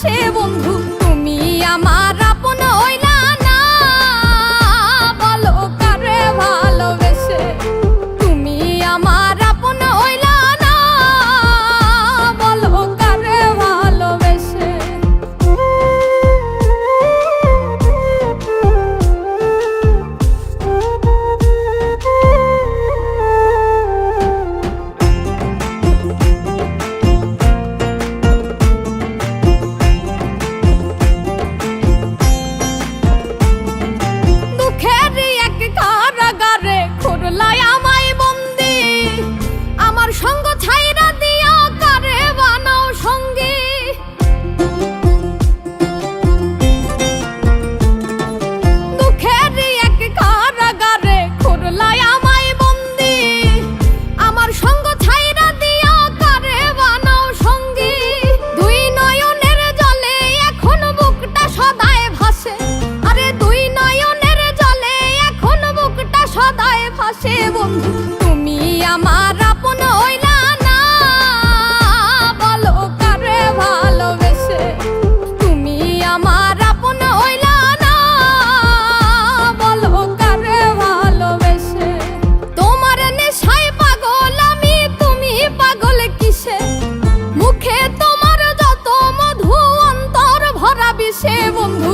সে বন্ধু পাশে বন্ধু, তুমি আমার আপন হইলা না। বলো কারে ভালোবেসে? তুমি আমার আপন হইলা না। বলো কারে ভালোবেসে? তোমার নেশাই পাগল আমি, তুমি পাগল কিসে? মুখে তোমার যত মধু, অন্তর ভরা বিষে বন্ধু